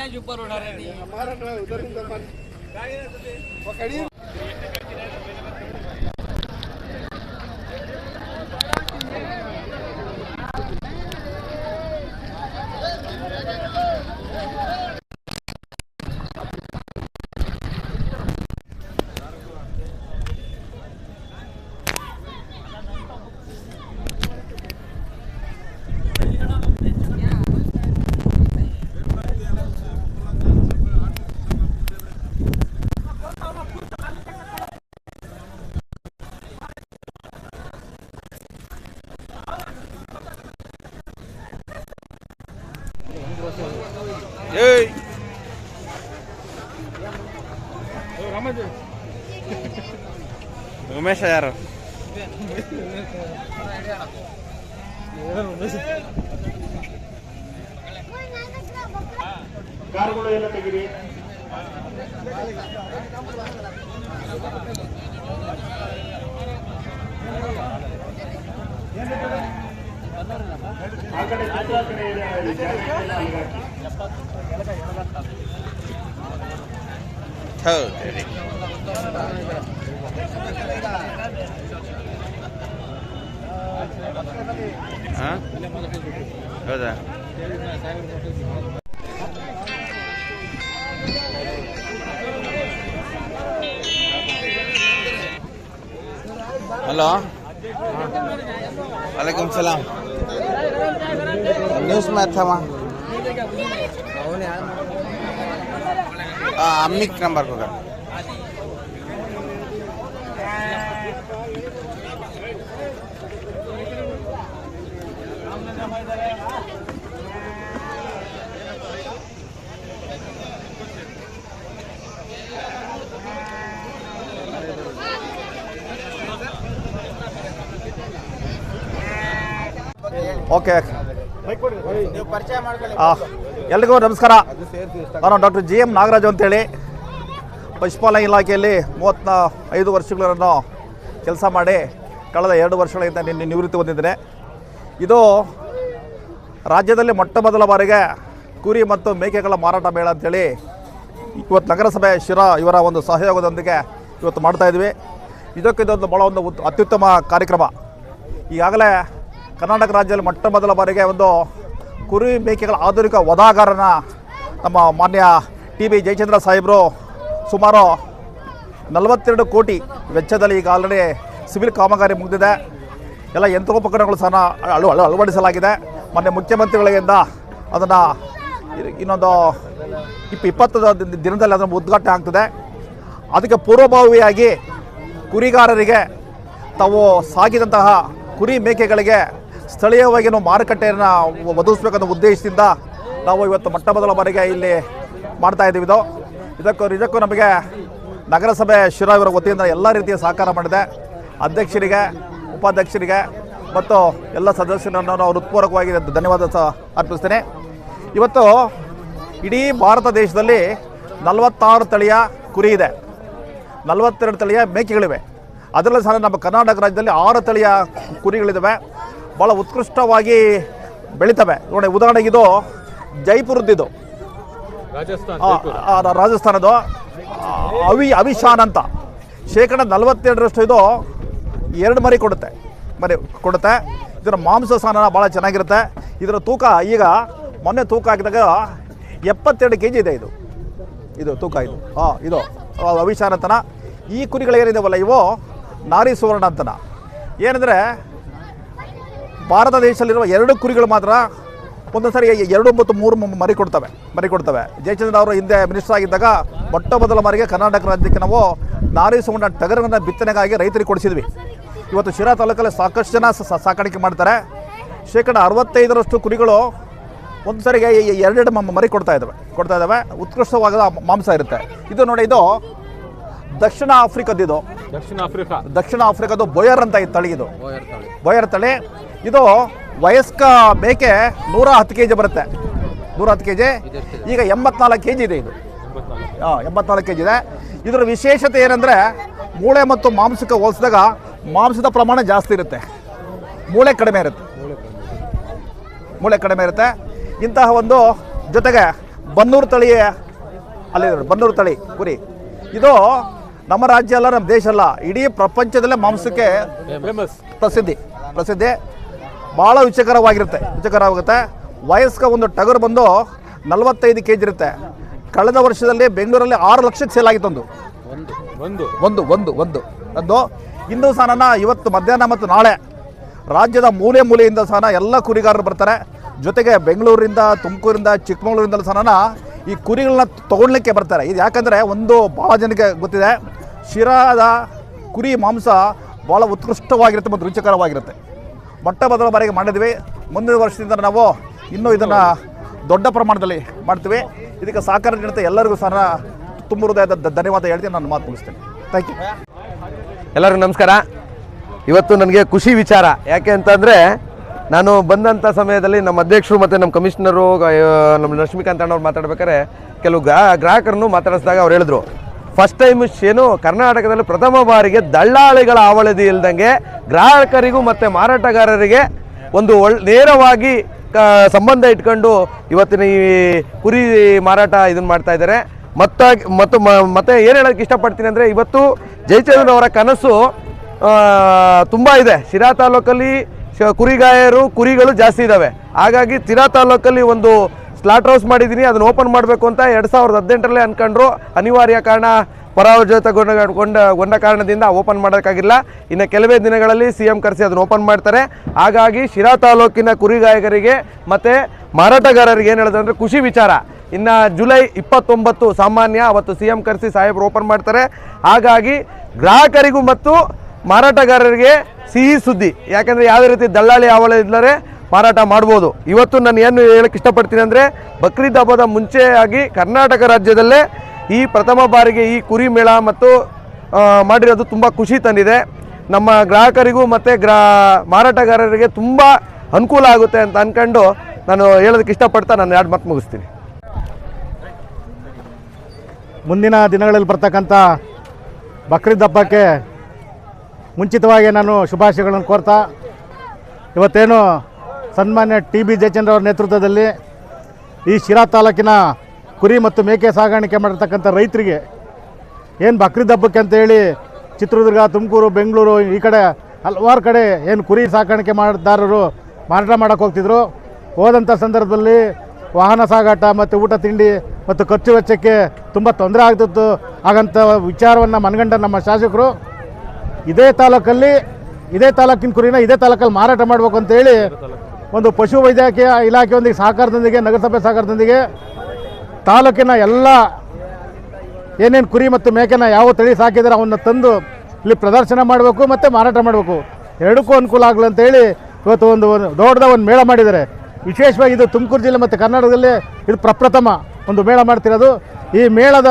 क्या ऊपर उठा रहे थे हमारा ना उधर उधर मन पकड़िए ಉಮೇಶ ಯಾರು? ಕಾರುಗಳು ಎಲ್ಲ ತೆಗಿರಿ ಆ ಕಡೆ ಹೌದು. হ্যালো ওয়ালাইকুম সালাম নিউজ ম্যাথামা আমি নাম্বার কোথায় ಓಕೆ. ಎಲ್ರಿಗೂ ನಮಸ್ಕಾರ. ನಾನು ಡಾಕ್ಟರ್ ಜಿ ಎಂ ನಾಗರಾಜು ಅಂತೇಳಿ. ಪಶುಪಾಲನೆ ಇಲಾಖೆಯಲ್ಲಿ ಮೂವತ್ತ ಐದು ವರ್ಷಗಳನ್ನು ಕೆಲಸ ಮಾಡಿ ಕಳೆದ ಎರಡು ವರ್ಷಗಳಿಂದ ನಿನ್ನೆ ನಿವೃತ್ತಿ ಹೊಂದಿದ್ದೇನೆ. ಇದು ರಾಜ್ಯದಲ್ಲಿ ಮೊಟ್ಟ ಮೊದಲ ಬಾರಿಗೆ ಕುರಿ ಮತ್ತು ಮೇಕೆಗಳ ಮಾರಾಟ ಮೇಳ ಅಂತೇಳಿ ಇವತ್ತು ನಗರಸಭೆ ಶಿರಾ ಇವರ ಒಂದು ಸಹಯೋಗದೊಂದಿಗೆ ಇವತ್ತು ಮಾಡ್ತಾಯಿದ್ವಿ ಇದಕ್ಕಿದೊಂದು ಭಾಳ ಒಂದು ಉತ್- ಅತ್ಯುತ್ತಮ ಕಾರ್ಯಕ್ರಮ. ಈಗಾಗಲೇ ಕರ್ನಾಟಕ ರಾಜ್ಯದಲ್ಲಿ ಮೊಟ್ಟ ಮೊದಲ ಬಾರಿಗೆ ಒಂದು ಕುರಿ ಮೇಕೆಗಳ ಆಧುನಿಕ ವಧಾಗಾರನ ನಮ್ಮ ಮಾನ್ಯ ಟಿ ಬಿ ಜಯಚಂದ್ರ ಸಾಹೇಬರು ಸುಮಾರು ನಲವತ್ತೆರಡು ಕೋಟಿ ವೆಚ್ಚದಲ್ಲಿ ಈಗ ಆಲ್ರೆಡಿ ಸಿವಿಲ್ ಕಾಮಗಾರಿ ಮುಗಿದಿದೆ. ಎಲ್ಲ ಯಂತ್ರೋಪಕರಣಗಳು ಸಹ ಅಳು ಅಳು, ಅಳವಡಿಸಲಾಗಿದೆ. ಮೊನ್ನೆ ಮುಖ್ಯಮಂತ್ರಿಗಳಿಂದ ಅದನ್ನು ಇನ್ನೊಂದು ಇಪ್ಪ ಇಪ್ಪತ್ತು ದಿನದಲ್ಲಿ ಅದನ್ನು ಉದ್ಘಾಟನೆ ಆಗ್ತದೆ. ಅದಕ್ಕೆ ಪೂರ್ವಭಾವಿಯಾಗಿ ಕುರಿಗಾರರಿಗೆ ತಾವು ಸಾಗಿದಂತಹ ಕುರಿ ಮೇಕೆಗಳಿಗೆ ಸ್ಥಳೀಯವಾಗಿ ನಾವು ಮಾರುಕಟ್ಟೆಯನ್ನು ಒದಗಿಸ್ಬೇಕನ್ನೋ ಉದ್ದೇಶದಿಂದ ನಾವು ಇವತ್ತು ಮೊಟ್ಟ ಮೊದಲ ಬಾರಿಗೆ ಇಲ್ಲಿ ಮಾಡ್ತಾ ಇದ್ದೀವಿ. ಇದು ಇದಕ್ಕೂ ನಿಜಕ್ಕೂ ನಮಗೆ ನಗರಸಭೆ ಶಿರಾವಿರ ವತಿಯಿಂದ ಎಲ್ಲ ರೀತಿಯ ಸಹಕಾರ ಮಾಡಿದೆ. ಅಧ್ಯಕ್ಷರಿಗೆ, ಉಪಾಧ್ಯಕ್ಷರಿಗೆ ಮತ್ತು ಎಲ್ಲ ಸದಸ್ಯರನ್ನು ನಾವು ಹೃತ್ಪೂರ್ವಕವಾಗಿ ಧನ್ಯವಾದ ಸಹ ಅರ್ಪಿಸ್ತೇನೆ. ಇವತ್ತು ಇಡೀ ಭಾರತ ದೇಶದಲ್ಲಿ ನಲವತ್ತಾರು ತಳಿಯ ಕುರಿ ಇದೆ. ನಲವತ್ತೆರಡು ತಳಿಯ ಮೇಕೆಗಳಿವೆ. ಅದರಲ್ಲೂ ಸಹ ನಮ್ಮ ಕರ್ನಾಟಕ ರಾಜ್ಯದಲ್ಲಿ ಆರು ತಳಿಯ ಕುರಿಗಳಿದ್ದಾವೆ ಭಾಳ ಉತ್ಕೃಷ್ಟವಾಗಿ ಬೆಳಿತವೆ. ನೋಡಿ ಉದಾಹರಣೆಗೆ ಇದು ಜೈಪುರದ್ದು ಇದು ಆ, ರಾ- ರಾಜಸ್ಥಾನದ್ದು. ಅವಿ ಅವಿಶಾನ್ ಅಂತ. ಶೇಕಡ ನಲವತ್ತೆರಡರಷ್ಟು ಇದು ಎರಡು ಮರಿ ಕೊಡುತ್ತೆ. ಮರಿ ಕೊಡುತ್ತೆ. ಇದರ ಮಾಂಸ ಸ್ಥಾನ ಭಾಳ ಚೆನ್ನಾಗಿರುತ್ತೆ. ಇದರ ತೂಕ ಈಗ ಮೊನ್ನೆ ತೂಕ ಹಾಕಿದಾಗ ಎಪ್ಪತ್ತೆರಡು ಕೆ ಜಿ ಇದೆ ಇದು. ಇದು ತೂಕ ಇದು. ಹಾಂ ಇದು ಅವಿಶಾನ್ ಅಂತನ. ಈ ಕುರಿಗಳೇನಿದಾವಲ್ಲ ಇವು? ನಾರಿ ಸುವರ್ಣ ಅಂತನ. ಏನಂದರೆ ಭಾರತ ದೇಶದಲ್ಲಿರುವ ಎರಡು ಕುರಿಗಳು ಮಾತ್ರ ಒಂದೊಂದು ಸಾರಿ ಎರಡು ಮತ್ತು ಮೂರು ಮರಿ ಕೊಡ್ತವೆ ಮರಿ ಕೊಡ್ತವೆ. ಜಯಚಂದ್ರ ಅವರು ಹಿಂದೆ ಮಿನಿಸ್ಟರ್ ಆಗಿದ್ದಾಗ ಮೊಟ್ಟ ಮೊದಲ ಬಾರಿಗೆ ಕರ್ನಾಟಕ ರಾಜ್ಯಕ್ಕೆ ನಾವು ನಾರಿ ಸುವರ್ಣ ಟಗರನ್ನು ಬಿತ್ತನೆಗಾಗಿ ರೈತರಿಗೆ ಕೊಡಿಸಿದ್ವಿ. ಇವತ್ತು ಶಿರಾ ತಾಲೂಕಲ್ಲಿ ಸಾಕಷ್ಟು ಜನ ಸಾಕಾಣಿಕೆ ಮಾಡ್ತಾರೆ. ಶೇಕಡ ಅರವತ್ತೈದರಷ್ಟು ಕುರಿಗಳು ಒಂದು ಸರಿಗೆ ಎರಡೆರಡು ಮರಿ ಕೊಡ್ತಾ ಇದ್ದಾವೆ ಕೊಡ್ತಾ ಇದ್ದಾವೆ ಉತ್ಕೃಷ್ಟವಾದ ಮಾಂಸ ಇರುತ್ತೆ. ಇದು ನೋಡಿ ಇದು ದಕ್ಷಿಣ ಆಫ್ರಿಕಾದಿದು ದಕ್ಷಿಣ ಆಫ್ರಿಕಾ. ದಕ್ಷಿಣ ಆಫ್ರಿಕಾದ ಬೊಯರ್ ಅಂತ ಈ ತಳಿ ಇದು. ಬೊಯರ್ ತಳಿ. ಇದು ವಯಸ್ಕ ಮೇಕೆ ನೂರ ಹತ್ತು ಕೆ ಜಿ ಬರುತ್ತೆ. ನೂರ ಹತ್ತು ಕೆ ಜಿ ಈಗ ಎಂಬತ್ನಾಲ್ಕು ಕೆ ಜಿ ಇದೆ. ಇದು ಹಾಂ ಎಂಬತ್ನಾಲ್ಕು ಕೆ ಜಿ ಇದೆ. ಇದರ ವಿಶೇಷತೆ ಏನಂದರೆ ಮೂಳೆ ಮತ್ತು ಮಾಂಸಕ್ಕೆ ಹೋಲಿಸಿದಾಗ ಮಾಂಸದ ಪ್ರಮಾಣ ಜಾಸ್ತಿ ಇರುತ್ತೆ. ಮೂಳೆ ಕಡಿಮೆ ಇರುತ್ತೆ. ಮೂಳೆ ಕಡಿಮೆ ಇರುತ್ತೆ. ಇಂತಹ ಒಂದು ಜೊತೆಗೆ ಬನ್ನೂರು ತಳಿ ಅಲ್ಲಿ ಬನ್ನೂರು ತಳಿ ಕುರಿ. ಇದು ನಮ್ಮ ರಾಜ್ಯ ಅಲ್ಲ ನಮ್ಮ ದೇಶ ಅಲ್ಲ. ಇಡೀ ಪ್ರಪಂಚದಲ್ಲೇ ಮಾಂಸಕ್ಕೆ ಪ್ರಸಿದ್ಧಿ ಪ್ರಸಿದ್ಧಿ. ಭಾಳ ವಿಚಕರ ಆಗುತ್ತೆ ವಯಸ್ಕ ಒಂದು ಟಗರು ಬಂದು ನಲವತ್ತೈದು ಕೆ ಜಿ ಇರುತ್ತೆ. ಕಳೆದ ವರ್ಷದಲ್ಲಿ ಬೆಂಗಳೂರಲ್ಲಿ ಆರು ಲಕ್ಷಕ್ಕೆ ಸೇಲ್ ಆಗಿತ್ತು ಒಂದು ಒಂದು. ಒಂದು ಒಂದು ಒಂದು. ಒಂದು ಇಂದು ಸಹನ ಇವತ್ತು ಮಧ್ಯಾಹ್ನ ಮತ್ತು ನಾಳೆ ರಾಜ್ಯದ ಮೂಲೆ ಮೂಲೆಯಿಂದ ಸಹನ ಎಲ್ಲ ಕುರಿಗಾರರು ಬರ್ತಾರೆ. ಜೊತೆಗೆ ಬೆಂಗಳೂರಿಂದ ತುಮಕೂರಿಂದ ಚಿಕ್ಕಮಗಳೂರಿಂದ ಸಹನ ಈ ಕುರಿಗಳನ್ನ ತಗೊಳ್ಲಿಕ್ಕೆ ಬರ್ತಾರೆ. ಇದು ಯಾಕಂದರೆ ಒಂದು ಭಾಳ ಜನಕ್ಕೆ ಗೊತ್ತಿದೆ. ಶಿರಾದ ಕುರಿ ಮಾಂಸ ಭಾಳ ಉತ್ಕೃಷ್ಟವಾಗಿರುತ್ತೆ ಮತ್ತು ರುಚಿಕರವಾಗಿರುತ್ತೆ. ಮೊಟ್ಟ ಮೊದಲ ಬಾರಿಗೆ ಮಾಡಿದ್ವಿ. ಮುಂದಿನ ವರ್ಷದಿಂದ ನಾವು ಇನ್ನೂ ಇದನ್ನು ದೊಡ್ಡ ಪ್ರಮಾಣದಲ್ಲಿ ಮಾಡ್ತೀವಿ. ಇದಕ್ಕೆ ಸಹಕಾರ ನೀಡುತ್ತೆ ಎಲ್ಲರಿಗೂ ಸಹ ತುಂಬ ಹೃದಯದ ಧನ್ಯವಾದ ಹೇಳ್ತೀನಿ ನಾನು ಮಾತು ಮುಗಿಸ್ತೇನೆ. ಥ್ಯಾಂಕ್ ಯು ಎಲ್ಲರಿಗೂ ನಮಸ್ಕಾರ. ಇವತ್ತು ನನಗೆ ಖುಷಿ ವಿಚಾರ. ಯಾಕೆ ಅಂತಂದರೆ ನಾನು ಬಂದಂಥ ಸಮಯದಲ್ಲಿ ನಮ್ಮ ಅಧ್ಯಕ್ಷರು ಮತ್ತು ನಮ್ಮ ಕಮಿಷನರು ನಮ್ಮ ಲಕ್ಷ್ಮೀಕಾಂತ್ ಅಣ್ಣವ್ರು ಮಾತಾಡ್ಬೇಕಾದ್ರೆ ಕೆಲವು ಗ್ರಾ, ಗ್ರಾಹಕರನ್ನು ಮಾತಾಡಿಸಿದಾಗ ಅವ್ರು ಹೇಳಿದ್ರು. ಫಸ್ಟ್ ಟೈಮ್ ಏನು ಕರ್ನಾಟಕದಲ್ಲಿ ಪ್ರಥಮ ಬಾರಿಗೆ ದಳ್ಳಾಳಿಗಳ ಆವಳದಿ ಇಲ್ದಂಗೆ ಗ್ರಾಹಕರಿಗೂ ಮತ್ತು ಮಾರಾಟಗಾರರಿಗೆ ಒಂದು ನೇರವಾಗಿ ಸಂಬಂಧ ಇಟ್ಕೊಂಡು ಇವತ್ತಿನ ಈ ಕುರಿ ಮಾರಾಟ ಇದನ್ನು ಮಾಡ್ತಾ ಇದ್ದಾರೆ. ಮತ್ತಾಗಿ, ಮತ್ತು ಮತ್ತೆ ಏನು ಹೇಳೋಕ್ಕೆ ಇಷ್ಟಪಡ್ತೀನಿ ಅಂದರೆ ಇವತ್ತು ಜಯಚಂದ್ರನ್ ಅವರ ಕನಸು ತುಂಬ ಇದೆ. ಶಿರಾ ತಾಲೂಕಲ್ಲಿ ಕುರಿಗಾಯರು ಕುರಿಗಳು ಜಾಸ್ತಿ ಇದ್ದಾವೆ ಹಾಗಾಗಿ ಶಿರಾ ತಾಲೂಕಲ್ಲಿ ಒಂದು ಸ್ಲಾಟ್ ಹೌಸ್ ಮಾಡಿದ್ದೀನಿ, ಅದನ್ನು ಓಪನ್ ಮಾಡಬೇಕು ಅಂತ ಎರಡು ಸಾವಿರದ ಹದಿನೆಂಟರಲ್ಲೇ ಅನ್ಕೊಂಡ್ರು. ಅನಿವಾರ್ಯ ಕಾರಣ ಪರಾವರ್ಜಿತಗೊಂಡ ಗೊಂಡ ಕಾರಣದಿಂದ ಓಪನ್ ಮಾಡೋಕ್ಕಾಗಿಲ್ಲ. ಇನ್ನು ಕೆಲವೇ ದಿನಗಳಲ್ಲಿ ಸಿ ಎಂ ಕರೆಸಿ ಅದನ್ನು ಓಪನ್ ಮಾಡ್ತಾರೆ. ಹಾಗಾಗಿ ಶಿರಾ ತಾಲೂಕಿನ ಕುರಿಗಾಯಕರಿಗೆ ಮತ್ತು ಮಾರಾಟಗಾರರಿಗೆ ಏನು ಹೇಳಿದ್ರೆ ಖುಷಿ ವಿಚಾರ. ಇನ್ನು ಜುಲೈ ಇಪ್ಪತ್ತೊಂಬತ್ತು ಸಾಮಾನ್ಯ ಅವತ್ತು ಸಿ ಎಂ ಕರೆಸಿ ಸಾಹೇಬರು ಓಪನ್ ಮಾಡ್ತಾರೆ. ಹಾಗಾಗಿ ಗ್ರಾಹಕರಿಗೂ ಮತ್ತು ಮಾರಾಟಗಾರರಿಗೆ ಸಿಹಿ ಸುದ್ದಿ. ಯಾಕೆಂದರೆ ಯಾವುದೇ ರೀತಿ ದಳ್ಳಾಳಿ ಆವಳ ಇಲ್ಲರೆ ಮಾರಾಟ ಮಾಡ್ಬೋದು. ಇವತ್ತು ನಾನು ಏನು ಹೇಳಕ್ಕೆ ಇಷ್ಟಪಡ್ತೀನಿ ಅಂದರೆ ಬಕ್ರೀದ್ ಹಬ್ಬದ ಮುಂಚೆಯಾಗಿ ಕರ್ನಾಟಕ ರಾಜ್ಯದಲ್ಲೇ ಈ ಪ್ರಥಮ ಬಾರಿಗೆ ಈ ಕುರಿ ಮೇಳ ಮತ್ತು ಮಾಡಿರೋದು ತುಂಬ ಖುಷಿ ತಂದಿದೆ. ನಮ್ಮ ಗ್ರಾಹಕರಿಗೂ ಮತ್ತು ಗ್ರಾ, ಮಾರಾಟಗಾರರಿಗೆ ತುಂಬ ಅನುಕೂಲ ಆಗುತ್ತೆ ಅಂತ ಅಂದ್ಕೊಂಡು ನಾನು ಹೇಳೋದಕ್ಕೆ ಇಷ್ಟಪಡ್ತಾ ನಾನು ಎರಡು ಮಾತು ಮುಗಿಸ್ತೀನಿ. ಮುಂದಿನ ದಿನಗಳಲ್ಲಿ ಬರ್ತಕ್ಕಂಥ ಬಕ್ರೀದ್ ಹಬ್ಬಕ್ಕೆ ಮುಂಚಿತವಾಗಿ ನಾನು ಶುಭಾಶಯಗಳನ್ನು ಕೋರ್ತಾ, ಇವತ್ತೇನು ಸನ್ಮಾನ್ಯ ಟಿ ಬಿ ಜಯಚಂದ್ರ ಅವರ ನೇತೃತ್ವದಲ್ಲಿ ಈ ಶಿರಾ ತಾಲೂಕಿನ ಕುರಿ ಮತ್ತು ಮೇಕೆ ಸಾಗಾಣಿಕೆ ಮಾಡಿರ್ತಕ್ಕಂಥ ರೈತರಿಗೆ ಏನು ಬಕ್ರೀದ್ ಹಬ್ಬಕ್ಕೆ ಅಂತೇಳಿ ಚಿತ್ರದುರ್ಗ, ತುಮಕೂರು, ಬೆಂಗಳೂರು ಈ ಕಡೆ ಹಲವಾರು ಕಡೆ ಏನು ಕುರಿ ಸಾಕಾಣಿಕೆ ಮಾಡಿದಾರರು ಮಾರಾಟ ಮಾಡೋಕ್ಕೆ ಹೋಗ್ತಿದ್ರು. ಹೋದಂಥ ಸಂದರ್ಭದಲ್ಲಿ ವಾಹನ ಸಾಗಾಟ ಮತ್ತು ಊಟ ತಿಂಡಿ ಮತ್ತು ಖರ್ಚು ವೆಚ್ಚಕ್ಕೆ ತುಂಬ ತೊಂದರೆ ಆಗ್ತಿತ್ತು ಹಾಗಂತ ವಿಚಾರವನ್ನು ಮನಗಂಡ ನಮ್ಮ ಶಾಸಕರು. ಇದೇ ತಾಲೂಕಲ್ಲಿ, ಇದೇ ತಾಲೂಕಿನ ಕುರಿನ ಇದೇ ತಾಲೂಕಲ್ಲಿ ಮಾರಾಟ ಮಾಡಬೇಕು ಅಂತೇಳಿ ಒಂದು ಪಶು ವೈದ್ಯಕೀಯ ಇಲಾಖೆಯೊಂದಿಗೆ, ಸಹಕಾರದೊಂದಿಗೆ, ನಗರಸಭೆ ಸಹಕಾರದೊಂದಿಗೆ ತಾಲೂಕಿನ ಎಲ್ಲ ಏನೇನು ಕುರಿ ಮತ್ತು ಮೇಕೆನ ಯಾವ ತಳಿ ಸಾಕಿದರೆ ಅವನ್ನ ತಂದು ಇಲ್ಲಿ ಪ್ರದರ್ಶನ ಮಾಡಬೇಕು ಮತ್ತು ಮಾರಾಟ ಮಾಡಬೇಕು. ಎರಡಕ್ಕೂ ಅನುಕೂಲ ಆಗಲಿ ಅಂತೇಳಿ ಇವತ್ತು ಒಂದು ದೊಡ್ಡದ ಒಂದು ಮೇಳ ಮಾಡಿದ್ದಾರೆ. ವಿಶೇಷವಾಗಿ ಇದು ತುಮಕೂರು ಜಿಲ್ಲೆ ಮತ್ತು ಕರ್ನಾಟಕದಲ್ಲಿ ಇದು ಪ್ರಪ್ರಥಮ ಒಂದು ಮೇಳ ಮಾಡ್ತಿರೋದು. ಈ ಮೇಳದ,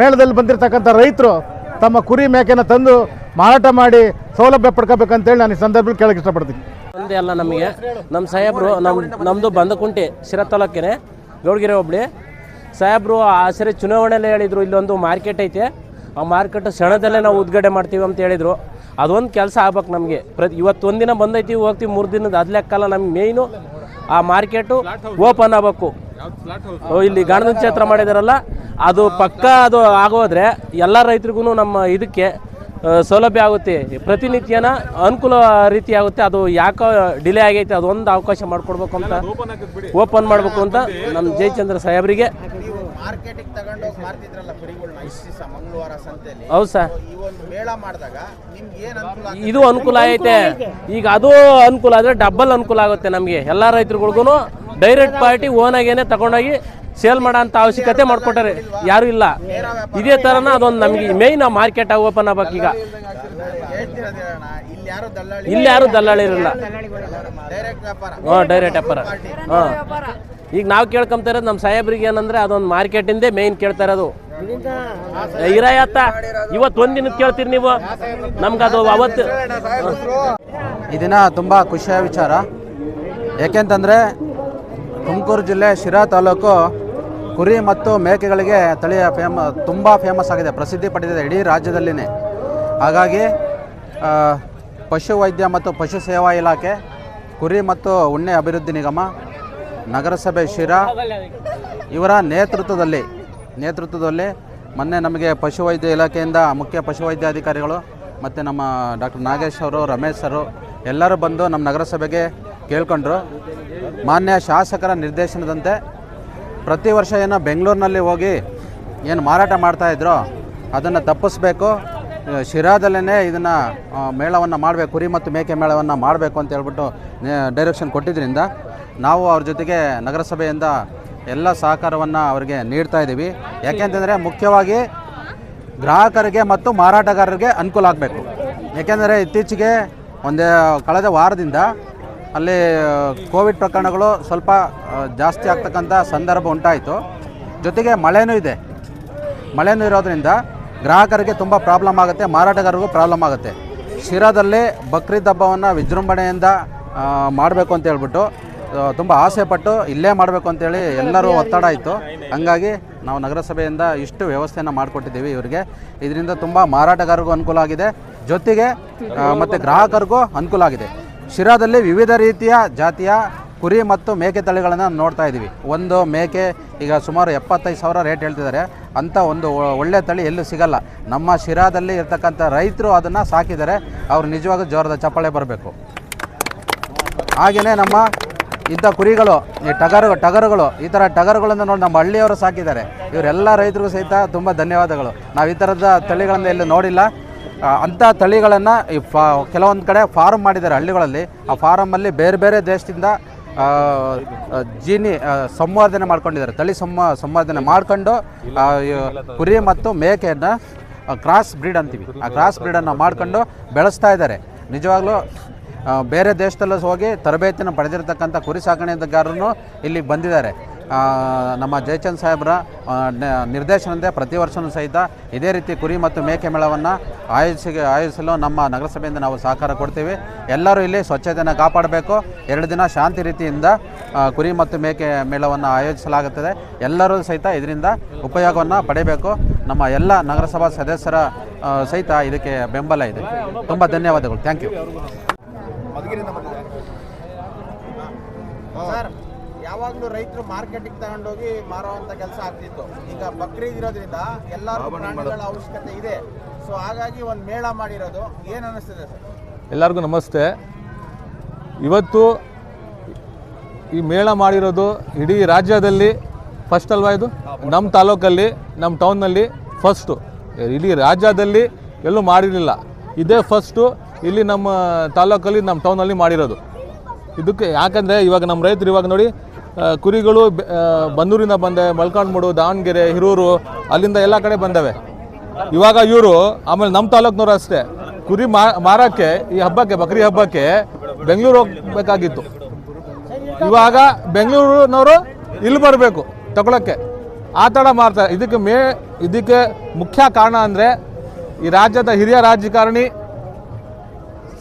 ಮೇಳದಲ್ಲಿ ಬಂದಿರತಕ್ಕಂಥ ರೈತರು ತಮ್ಮ ಕುರಿ, ಮೇಕೆನ ತಂದು ಮಾರಾಟ ಮಾಡಿ ಸೌಲಭ್ಯ ಪಡ್ಕೋಬೇಕಂತೇಳಿ ನಾನು ಈ ಸಂದರ್ಭದಲ್ಲಿ ಕೇಳಕ್ಕೆ ಇಷ್ಟಪಡ್ತೀನಿ. ಒಂದೇ ಅಲ್ಲ ನಮಗೆ. ನಮ್ಮ ಸಾಹೇಬರು ನಮ್ಮ ನಮ್ಮದು ಬಂದಕುಂಟೆ ಶಿರಾ ತಾಲೂಕಿನೇ ಗೌಡಗಿರಿ ಹೋಬಳಿ. ಸಾಹೇಬರು ಆ ಸರಿ ಚುನಾವಣೆಯಲ್ಲಿ ಹೇಳಿದರು, ಇಲ್ಲೊಂದು ಮಾರ್ಕೆಟ್ ಐತೆ. ಆ ಮಾರ್ಕೆಟ್ ಕ್ಷಣದಲ್ಲೇ ನಾವು ಉದ್ಘಾಟನೆ ಮಾಡ್ತೀವಿ ಅಂತ ಹೇಳಿದರು. ಅದೊಂದು ಕೆಲಸ ಆಗ್ಬೇಕು ನಮಗೆ. ಪ್ರತಿ ಇವತ್ತೊಂದು ದಿನ ಬಂದೈತಿ, ಹೋಗ್ತೀವಿ, ಮೂರು ದಿನದ ಅದು ಲೆಕ್ಕಲ್ಲ ನಮ್ಗೆ ಮೇಯ್ನು ಆ ಮಾರ್ಕೆಟು ಓಪನ್ ಆಗಬೇಕು. ಇಲ್ಲಿ ಗಾಣದ ಕ್ಷೇತ್ರ ಮಾಡಿದಾರಲ್ಲ, ಅದು ಪಕ್ಕ ಅದು ಆಗೋದ್ರೆ ಎಲ್ಲ ರೈತರಿಗೂ ನಮ್ಮ ಇದಕ್ಕೆ ಸೌಲಭ್ಯ ಆಗುತ್ತೆ. ಪ್ರತಿನಿತ್ಯನ ಅನುಕೂಲ ರೀತಿ ಆಗುತ್ತೆ ಅದು ಯಾಕೋ ಡಿಲೇ ಆಗೈತೆ ಅದೊಂದು ಅವಕಾಶ ಮಾಡಿಕೊಡ್ಬೇಕು ಅಂತ ಓಪನ್ ಮಾಡಬೇಕು ಅಂತ ನಮ್ಮ ಜಯಚಂದ್ರ ಸಾಹೇಬರಿಗೆ. ಮಾರ್ಕೆಟಿಗೆ ತಗೊಂಡೋಗಿ ಮಾರ್ತಿದ್ರಲ್ಲ ಕುರಿಗಳನ್ನ ಇಷ್ಟು ಮಂಗಳವಾರ ಸಂತೆಯಲ್ಲಿ? ಹೌದು ಸರ್. ಈ ಒಂದು ಮೇಳ ಮಾಡಿದಾಗ ನಿಮ್ಗೆ ಏನ್ ಅನುಕೂಲ ಇದು ಅನುಕೂಲ ಐತೆ ಈಗ ಅದು ಅನುಕೂಲ ಆದರೆ ಡಬಲ್ ಅನುಕೂಲ ಆಗುತ್ತೆ ನಮಗೆ. ಎಲ್ಲ ರೈತರುಗಳಿಗೂ ಡೈರೆಕ್ಟ್ ಪಾರ್ಟಿ ಓನಾಗೇನೆ ತಗೊಂಡೋಗಿ ಸೇಲ್ ಮಾಡೋ ಅಂತ ಅವಶ್ಯಕತೆ ಮಾಡ್ಕೊಟ್ಟಾರೆ ಯಾರು ಇಲ್ಲ. ಇದೇ ಥರನ ಅದೊಂದು ನಮಗೆ ಮೇಯ್ನ್ ಮಾರ್ಕೆಟ್ ಓಪನ್ ಆಗ್ಬೇಕು ಈಗ. ಇಲ್ಲಿ ಯಾರು ದಲ್ಲಾಳಿ ಇರಲ್ಲ. ಡೈರೆಕ್ಟ್ ವ್ಯಾಪಾರ. ಹಾಂ. ಈಗ ನಾವು ಕೇಳ್ಕೊಂತ ಇರೋದು ನಮ್ಮ ಸಾಹೇಬ್ರಿಗೆ ಏನಂದ್ರೆ ಅದೊಂದು ಮಾರ್ಕೆಟಿಂದೇ ಮೇಯ್ನ್ ಕೇಳ್ತಾ ಇರೋದು ಇರಾಯತ್ತ ಇವತ್ತು ಒಂದಿನ ಕೇಳ್ತೀರಿ ನೀವು? ನಮ್ಗೆ ಅದು ಅವತ್ತು ಇದನ್ನ ತುಂಬ ಖುಷಿಯ ವಿಚಾರ. ಯಾಕೆಂತಂದ್ರೆ ತುಮಕೂರು ಜಿಲ್ಲೆ ಶಿರಾ ತಾಲೂಕು ಕುರಿ ಮತ್ತು ಮೇಕೆಗಳಿಗೆ ತಳಿಯ ಫೇಮ, ತುಂಬ ಫೇಮಸ್ ಆಗಿದೆ, ಪ್ರಸಿದ್ಧಿ ಪಡೆದಿದೆ ಇಡೀ ರಾಜ್ಯದಲ್ಲಿನೇ. ಹಾಗಾಗಿ ಪಶುವೈದ್ಯ ಪಶು ವೈದ್ಯ ಮತ್ತು ಪಶು ಸೇವಾ ಇಲಾಖೆ, ಕುರಿ ಮತ್ತು ಉಣ್ಣೆ ಅಭಿವೃದ್ಧಿ ನಿಗಮ, ನಗರಸಭೆ ಶಿರಾ, ಇವರ ನೇತೃತ್ವದಲ್ಲಿ ನೇತೃತ್ವದಲ್ಲಿ ಮೊನ್ನೆ ನಮಗೆ ಪಶುವೈದ್ಯ ಇಲಾಖೆಯಿಂದ ಮುಖ್ಯ ಪಶುವೈದ್ಯಾಧಿಕಾರಿಗಳು ಮತ್ತು ನಮ್ಮ ಡಾಕ್ಟರ್ ನಾಗೇಶ್ ಅವರು, ರಮೇಶ್ ಅವರು ಎಲ್ಲರೂ ಬಂದು ನಮ್ಮ ನಗರಸಭೆಗೆ ಕೇಳ್ಕೊಂಡ್ರು. ಮಾನ್ಯ ಶಾಸಕರ ನಿರ್ದೇಶನದಂತೆ ಪ್ರತಿ ವರ್ಷ ಏನೋ ಬೆಂಗಳೂರಿನಲ್ಲಿ ಹೋಗಿ ಏನು ಮಾರಾಟ ಮಾಡ್ತಾಯಿದ್ರು ಅದನ್ನು ತಪ್ಪಿಸ್ಬೇಕು. ಶಿರಾದಲ್ಲೇ ಇದನ್ನು ಮೇಳವನ್ನು ಮಾಡಬೇಕು, ಕುರಿ ಮತ್ತು ಮೇಕೆ ಮೇಳವನ್ನು ಮಾಡಬೇಕು ಅಂತ ಹೇಳ್ಬಿಟ್ಟು ಡೈರೆಕ್ಷನ್ ಕೊಟ್ಟಿದ್ದರಿಂದ ನಾವು ಅವ್ರ ಜೊತೆಗೆ ನಗರಸಭೆಯಿಂದ ಎಲ್ಲ ಸಹಕಾರವನ್ನು ಅವರಿಗೆ ನೀಡ್ತಾ ಇದ್ದೀವಿ. ಯಾಕೆಂತಂದರೆ ಮುಖ್ಯವಾಗಿ ಗ್ರಾಹಕರಿಗೆ ಮತ್ತು ಮಾರಾಟಗಾರರಿಗೆ ಅನುಕೂಲ ಆಗಬೇಕು. ಯಾಕೆಂದರೆ ಇತ್ತೀಚೆಗೆ ಒಂದೇ, ಕಳೆದ ವಾರದಿಂದ ಅಲ್ಲಿ ಕೋವಿಡ್ ಪ್ರಕರಣಗಳು ಸ್ವಲ್ಪ ಜಾಸ್ತಿ ಆಗ್ತಕ್ಕಂಥ ಸಂದರ್ಭ ಉಂಟಾಯಿತು. ಜೊತೆಗೆ ಮಳೆನೂ ಇದೆ. ಮಳೆನೂ ಇರೋದ್ರಿಂದ ಗ್ರಾಹಕರಿಗೆ ತುಂಬ ಪ್ರಾಬ್ಲಮ್ ಆಗುತ್ತೆ, ಮಾರಾಟಗಾರರಿಗೂ ಪ್ರಾಬ್ಲಮ್ ಆಗುತ್ತೆ. ಶಿರಾದಲ್ಲಿ ಬಕ್ರೀದ್ ಹಬ್ಬವನ್ನು ವಿಜೃಂಭಣೆಯಿಂದ ಮಾಡಬೇಕು ಅಂತ ಹೇಳ್ಬಿಟ್ಟು ತುಂಬ ಆಸೆಪಟ್ಟು ಇಲ್ಲೇ ಮಾಡಬೇಕು ಅಂತೇಳಿ ಎಲ್ಲರೂ ಒತ್ತಡ ಆಯಿತು ಹಂಗಾಗಿ ನಾವು ನಗರಸಭೆಯಿಂದ ಇಷ್ಟು ವ್ಯವಸ್ಥೆಯನ್ನು ಮಾಡಿಕೊಟ್ಟಿದ್ದೀವಿ ಇವರಿಗೆ. ಇದರಿಂದ ತುಂಬ ಮಾರಾಟಗಾರರಿಗೂ ಅನುಕೂಲ ಆಗಿದೆ. ಜೊತೆಗೆ ಮತ್ತು ಗ್ರಾಹಕರಿಗೂ ಅನುಕೂಲ ಆಗಿದೆ. ಶಿರಾದಲ್ಲಿ ವಿವಿಧ ರೀತಿಯ ಜಾತಿಯ ಕುರಿ ಮತ್ತು ಮೇಕೆ ತಳಿಗಳನ್ನು ನೋಡ್ತಾ ಇದ್ದೀವಿ ಒಂದು ಮೇಕೆ, ಈಗ ಸುಮಾರು ಎಪ್ಪತ್ತೈದು ಸಾವಿರ ರೇಟ್ ಹೇಳ್ತಿದ್ದಾರೆ. ಅಂಥ ಒಂದು ಒಳ್ಳೆ ತಳಿ ಎಲ್ಲೂ ಸಿಗಲ್ಲ. ನಮ್ಮ ಶಿರಾದಲ್ಲಿ ಇರ್ತಕ್ಕಂಥ ರೈತರು ಅದನ್ನು ಸಾಕಿದರೆ ಅವ್ರು ನಿಜವಾಗೂ ಜೋರದ ಚಪ್ಪಾಳೆ ಬರಬೇಕು. ಹಾಗೆಯೇ ನಮ್ಮ ಇಂಥ ಕುರಿಗಳು, ಈ ಟಗರು, ಟಗರುಗಳು, ಈ ಥರ ಟಗರುಗಳನ್ನು ನೋಡಿ ನಮ್ಮ ಹಳ್ಳಿಯವರು ಸಾಕಿದ್ದಾರೆ. ಇವರೆಲ್ಲ ರೈತರಿಗೂ ಸಹಿತ ತುಂಬ ಧನ್ಯವಾದಗಳು. ನಾವು ಈ ಥರದ ತಳಿಗಳನ್ನು ಎಲ್ಲೂ ನೋಡಿಲ್ಲ. ಅಂಥ ತಳಿಗಳನ್ನು ಈ ಫಾ, ಕೆಲವೊಂದು ಕಡೆ ಫಾರಮ್ ಮಾಡಿದ್ದಾರೆ ಹಳ್ಳಿಗಳಲ್ಲಿ. ಆ ಫಾರಮಲ್ಲಿ ಬೇರೆ ಬೇರೆ ದೇಶದಿಂದ ಜೀನಿ ಸಂವರ್ಧನೆ ಮಾಡ್ಕೊಂಡಿದ್ದಾರೆ. ತಳಿ ಸಂವ, ಸಂವರ್ಧನೆ ಮಾಡ್ಕೊಂಡು ಕುರಿ ಮತ್ತು ಮೇಕೆಯನ್ನು ಕ್ರಾಸ್ ಬ್ರೀಡ್ ಅಂತೀವಿ. ಆ ಕ್ರಾಸ್ ಬ್ರೀಡನ್ನು ಮಾಡ್ಕೊಂಡು ಬೆಳೆಸ್ತಾ ಇದ್ದಾರೆ. ನಿಜವಾಗ್ಲೂ ಬೇರೆ ದೇಶದಲ್ಲೂ ಹೋಗಿ ತರಬೇತಿಯನ್ನು ಪಡೆದಿರತಕ್ಕಂಥ ಕುರಿ ಸಾಕಾಣಿಕೆಗಾರರು ಇಲ್ಲಿ ಬಂದಿದ್ದಾರೆ. ನಮ್ಮ ಜಯಚಂದ್ ಸಾಹೇಬ್ರ ನಿರ್ದೇಶನದಂತೆ ಪ್ರತಿ ವರ್ಷವೂ ಸಹಿತ ಇದೇ ರೀತಿ ಕುರಿ ಮತ್ತು ಮೇಕೆ ಮೇಳವನ್ನು ಆಯೋಜಿಸಿ, ಆಯೋಜಿಸಲು ನಮ್ಮ ನಗರಸಭೆಯಿಂದ ನಾವು ಸಹಕಾರ ಕೊಡ್ತೀವಿ. ಎಲ್ಲರೂ ಇಲ್ಲಿ ಸ್ವಚ್ಛತೆಯನ್ನು ಕಾಪಾಡಬೇಕು. ಎರಡು ದಿನ ಶಾಂತಿ ರೀತಿಯಿಂದ ಕುರಿ ಮತ್ತು ಮೇಕೆ ಮೇಳವನ್ನು ಆಯೋಜಿಸಲಾಗುತ್ತದೆ. ಎಲ್ಲರೂ ಸಹಿತ ಇದರಿಂದ ಉಪಯೋಗವನ್ನು ಪಡೆಯಬೇಕು ನಮ್ಮ ಎಲ್ಲ ನಗರಸಭಾ ಸದಸ್ಯರ ಸಹಿತ ಇದಕ್ಕೆ ಬೆಂಬಲ ಇದೆ. ತುಂಬ ಧನ್ಯವಾದಗಳು. Thank you. ಯಾವಾಗಲೂ ರೈತರು ಮಾರ್ಕೆಟಿಗೆ ತಗೊಂಡೋಗಿ ಮಾರುವಂತ ಕೆಲಸ ಆಗ್ತಿತ್ತು. ಈಗ ಬಕ್ರೀದ್ ಇರೋದ್ರಿಂದ ಎಲ್ಲರೂ ಪ್ರಾಣಿಗಳ ಅವಶ್ಯಕತೆ ಇದೆ. ಸೊ ಹಾಗಾಗಿ ಒಂದು ಮೇಳ ಮಾಡಿರೋದು. ಏನು ಅನಿಸ್ತದೆ ಸರ್? ಎಲ್ಲರಿಗೂ ನಮಸ್ತೆ. ಇವತ್ತು ಈ ಮೇಳ ಮಾಡಿರೋದು ಇಡೀ ರಾಜ್ಯದಲ್ಲಿ ಫಸ್ಟ್ ಅಲ್ವಾ ಇದು? ನಮ್ಮ ತಾಲೂಕಲ್ಲಿ ನಮ್ಮ ಟೌನ್ನಲ್ಲಿ ಫಸ್ಟು ಇಡೀ ರಾಜ್ಯದಲ್ಲಿ ಎಲ್ಲೂ ಮಾಡಿರಲಿಲ್ಲ. ಇದೇ ಫಸ್ಟು ಇಲ್ಲಿ ನಮ್ಮ ತಾಲೂಕಲ್ಲಿ ನಮ್ಮ ಟೌನಲ್ಲಿ ಮಾಡಿರೋದು. ಇದಕ್ಕೆ ಯಾಕಂದರೆ ಇವಾಗ ನಮ್ಮ ರೈತರು ಇವಾಗ ನೋಡಿ ಕುರಿಗಳು ಬಂದೂರಿಂದ ಬಂದೆ ಮಲ್ಕಾಂಡ್ಮೂಡು ದಾವಣಗೆರೆ, ಹಿರೂರು, ಅಲ್ಲಿಂದ ಎಲ್ಲ ಕಡೆ ಬಂದವೆ. ಇವಾಗ ಇವರು, ಆಮೇಲೆ ನಮ್ಮ ತಾಲೂಕ್ನವ್ರು ಅಷ್ಟೇ. ಕುರಿ ಮಾರಕ್ಕೆ, ಈ ಹಬ್ಬಕ್ಕೆ, ಬಕ್ರಿ ಹಬ್ಬಕ್ಕೆ ಬೆಂಗಳೂರು ಹೋಗ್ಬೇಕಾಗಿತ್ತು. ಇವಾಗ ಬೆಂಗಳೂರಿನವರು ಇಲ್ಲಿ ಬರಬೇಕು, ತಗೊಳಕ್ಕೆ. ಆ ಥರ ಮಾಡ್ತಾರೆ ಇದಕ್ಕೆ ಮೇ, ಇದಕ್ಕೆ ಮುಖ್ಯ ಕಾರಣ ಅಂದರೆ, ಈ ರಾಜ್ಯದ ಹಿರಿಯ ರಾಜಕಾರಣಿ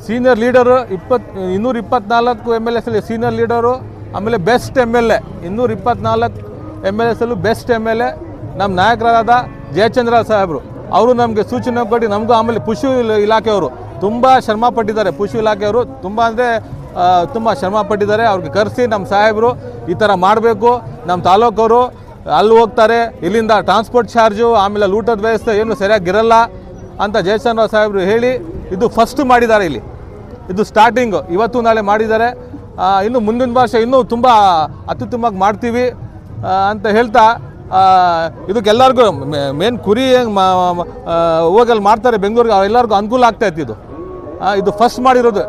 ಸೀನಿಯರ್ ಲೀಡರು ಇಪ್ಪತ್ತು ಇನ್ನೂರ ಇಪ್ಪತ್ನಾಲ್ಕು M L S senior leader ಆಮೇಲೆ ಬೆಸ್ಟ್ ಎಂ ಎಲ್ ಎ ಇನ್ನೂರ ಇಪ್ಪತ್ನಾಲ್ಕು ಎಂ ಎಲ್ ಎಸ್ ಅಲ್ಲೂ ಬೆಸ್ಟ್ ಎಂ ಎಲ್ ಎ ನಮ್ಮ ನಾಯಕರಾದ ಜಯಚಂದ್ರ ಸಾಹೇಬರು, ಅವರು ನಮಗೆ ಸೂಚನೆ ಕೊಟ್ಟು ನಮಗೂ ಆಮೇಲೆ ಪಶು ಇಲ- ಇಲಾಖೆಯವರು ತುಂಬ ಶ್ರಮ ಪಟ್ಟಿದ್ದಾರೆ. ಪಶು ಇಲಾಖೆಯವರು ತುಂಬ ಅಂದರೆ ತುಂಬ ಶ್ರಮ ಪಟ್ಟಿದ್ದಾರೆ. ಅವ್ರಿಗೆ ಕರೆಸಿ ನಮ್ಮ ಸಾಹೇಬರು ಈ ಥರ ಮಾಡಬೇಕು. ನಮ್ಮ ತಾಲೂಕವರು ಅಲ್ಲಿ ಹೋಗ್ತಾರೆ. ಇಲ್ಲಿಂದ ಟ್ರಾನ್ಸ್ಪೋರ್ಟ್ ಚಾರ್ಜು ಆಮೇಲೆ ಊಟದ ವ್ಯವಸ್ಥೆ ಏನು ಸರಿಯಾಗಿರಲ್ಲ ಅಂತ ಜಯಚಂದ್ರ ಸಾಹೇಬರು ಹೇಳಿ, ಇದು ಫಸ್ಟ್ ಮಾಡಿದ್ದಾರೆ ಇಲ್ಲಿ. ಇದು ಸ್ಟಾರ್ಟಿಂಗು ಇವತ್ತು ನಾಳೆ ಮಾಡಿದ್ದಾರೆ. ಇನ್ನು ಮುಂದಿನ ಭಾಷೆ ಇನ್ನೂ ತುಂಬ ಅತ್ಯುತ್ತಮವಾಗಿ ಮಾಡ್ತೀವಿ ಅಂತ ಹೇಳ್ತಾ ಇದಕ್ಕೆಲ್ಲರಿಗೂ ಮೇನ್ ಕುರಿ ಹೋಗಲ್ಲಿ ಮಾಡ್ತಾರೆ ಬೆಂಗಳೂರಿಗೆ ಎಲ್ಲರಿಗೂ ಅನುಕೂಲ ಆಗ್ತಾ ಇತ್ತು ಇದು. ಇದು ಫಸ್ಟ್ ಮಾಡಿರೋದು.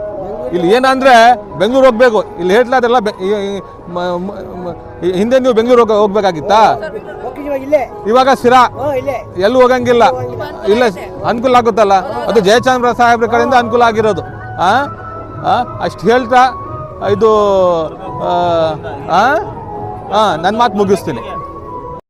ಇಲ್ಲಿ ಏನಂದರೆ ಬೆಂಗಳೂರು ಹೋಗಬೇಕು. ಇಲ್ಲಿ ಹೇಳ್ತಾ ಹಿಂದೆ ನೀವು ಬೆಂಗಳೂರು ಹೋಗ, ಹೋಗ್ಬೇಕಾಗಿತ್ತಾ? ಇವಾಗ ಸಿರಾ ಎಲ್ಲೂ ಹೋಗಂಗಿಲ್ಲ. ಇಲ್ಲ, ಅನುಕೂಲ ಆಗುತ್ತಲ್ಲ? ಅದು ಜಯಚಂದ್ರ ಸಾಹೇಬ್ರ ಕಡೆಯಿಂದ ಅನುಕೂಲ ಆಗಿರೋದು. ಹಾಂ ಅಷ್ಟು ಹೇಳ್ತಾ ಇದು ಹಾಂ ನನ್ನ ಮಾತು ಮುಗಿಸ್ತೀನಿ.